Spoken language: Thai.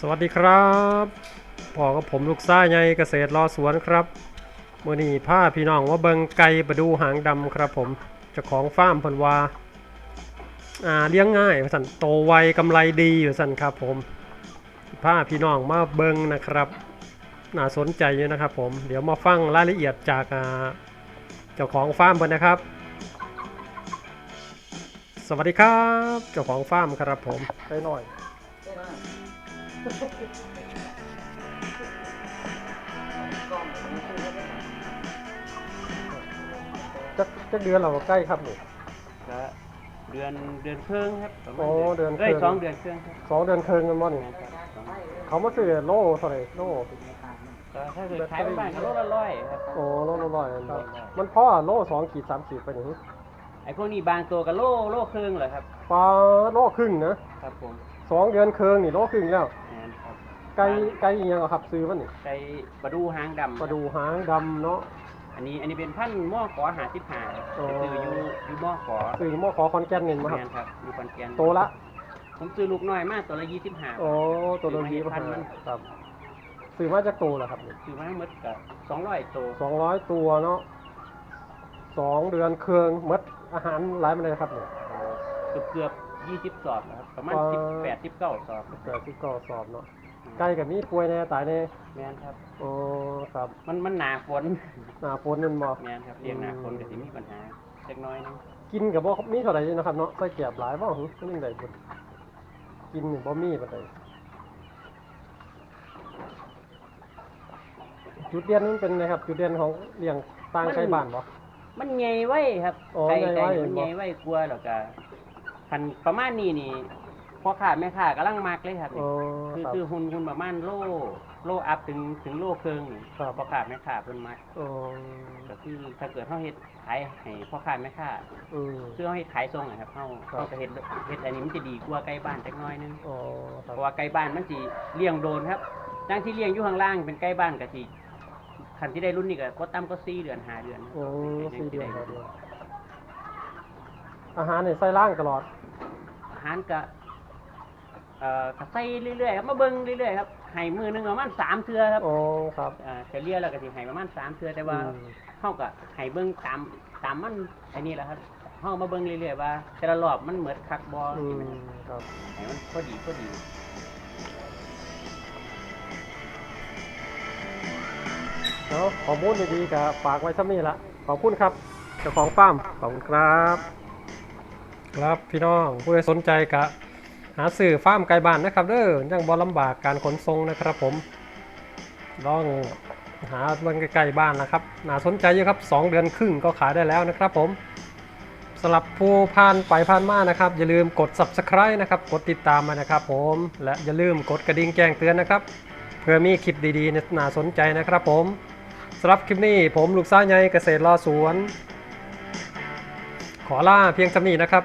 สวัสดีครับพ่อกับผมลูกซ่าใหญ่เกษตรรอสวนครับเมื่อนี้พาพี่น้องว่าเบิงไก่ประดูหางดำครับผมเจ้าของฟาร์มพิ่นว่าอ่าเลี้ยงง่ายสันโตไวกำไรดีอยู่สันครับผมพาพี่น้องมาเบิงนะครับน่าสนใจอยู่นะครับผมเดี๋ยวมาฟังรายละเอียดจากเจ้าของฟาร์มเพิ่นนะครับ สวัสดีครับ เจ้าของฟาร์มครับผมไปหน่อย จักจักเดือนเราก็ใกล้ครับนี่ ก็เดือนเดือนครึ่งครับประมาณโอ้เดือนครึ่เอ้ยงสองเดือนครึ่งครับสองเดือนเคิงกันบ่นี่นะครับสองเขามาซื้อโลเท่าไหร่โลก็ถ้าเกิดขายไปบ้านก็โลละร้อยครับ โอ้โลละร้อยอันครันี้บมันพ่อโลสองขีดสามขีดไปนี่ไอ้พวกนี้บางตัวก็โลโลครึ่งเหรอครับ ปลาโลครึ่งนะ ครับผมสองเดือนเคิงนี่โลครึ่งแล้วแอนครับ ไก่ไก่อีหยังอะครับซื้อมันนี่ไก่ปลาดูหางดำปลาดูหางดำเนาะ อันนี้อันนี้เป็นพันธุ์หม้อขอหาสิบหาอ๋อ ซื้ออยู่อยู่หม้อขอซื้อหม้อขอคอนแกนนี่มาครับ แมนครับอยู่คอนแกนโตละ ผมซื้อลูกน้อยมากตัวละยี่สิบห้าโอ้ตัวละยี่พัพันนมันครับซื้อมาจากโตแล้วครับนี่ซื้อมาหมดกับสองร้อยตัวสองร้อยตัวเนาะสองเดือนเคิงหมดอาหารหลายมันเลยครับเนี่ยเกือบเกือบยี่สิบสอบนะครับประมาณอ๋อสิบแปดสิบเก้าสอบแต่ที่ก็สอบเนาะ ไก่กับนี้ป่วยแน่ตายแน่แมนครับ โอ้ครับมันมันหนาฝนหน้าฝนมันบ่แมนครับเรียงหนาฝนก็สิมีปัญหาเล็กน้อยนึงกินกับบ่มีเท่าไหร่นะครับเนาะใส่เกียบหลายบ่หึมันยังไดบ่กินนี่บ่มีปานใดจุดเด่นมันเป็นไงครับ จุดเด่นของเลี้ยงต่างไก่บ้านบ่ มันใหญ่ไว้ครับอ๋อไก่ใหญ่ไก่ไว้ มันบ่ใหญ่ไว้กลัวแล้วก็คันประมาณนี้นี่ พ่อค้าแม่ค้ากำลังมักเลยครับอ๋อคือครับ คือหุ่นหุ่นประมาณโลโลอัพถึงถึงโลครึ่งนี่ครับ พ่อค้าแม่ค้าเพิ่นมักอ๋อก็คือถ้าเกิดเฮาเฮ็ดขายให้พ่อค้าแม่ค้าอืมคือเฮาเฮ็ดขายส่งอะครับเฮาครับ เฮาก็เฮ็ดเฮ็ดอันนี้มันจะดีกว่าไก่บ้านจักหน้อยนึงอ๋อคเพรับ ราะว่าไก่บ้านมันสิเลี้ยงโดนครับดังที่เลี้ยงอยู่ข้างล่างเป็นไก่บ้านก็สิคันที่ได้รุ่นนี้ก็บ่ต่ำก็4เดือน5เดือนโอ้สี่เดือนครับเดือนอาหารนี่ใส่ล่างตลอด อาหารก็ เอ่อก็ใส่เรื่อยๆครับมาเบิ่งเรื่อยๆครับให้มือหนึงประมาณ3เทื่อครับอ๋อครับเอ่อเฉลี่ยแล้วก็สิให้ประมาณ3เทื่อแต่ว่าอืม เฮาก็ให้เบิ่งตามตามมันไอ้นี่แหละครับเฮามาเบิ่งเรื่อยๆว่าแต่ละรอบมันเหมือนคักบ่อืใช่มไหมครับครับให้มันพอดีพอดีเนาะข้อมูลดีๆกับฝากไว้ซ้ำนี่ละขอบคุณครับเจ้าของฟาร์มขอบคุณครับ ครับพี่น้องผู้ใดสนใจกะ หาซื้อฟาร์มไก่บ้านนะครับเด้อยังบ่ลำบากการขนส่งนะครับผมลองหาเบิ่งใกล้ๆบ้านนะครับน่าสนใจเยอะครับ 2 เดือนครึ่งก็ขายได้แล้วนะครับผมสำหรับผู้ผ่านไปผ่านมานะครับ อย่าลืมกด subscribe นะครับ กดติดตามมานะครับผมและอย่าลืมกดกระดิ่งแจ้งเตือนนะครับ เพื่อมีคลิปดีๆน่าสนใจนะครับผมสำหรับคลิปนี้ผมลูกซ่าใหญ่เกษตรรอสวน ขอลาเพียงเท่านี้นะครับ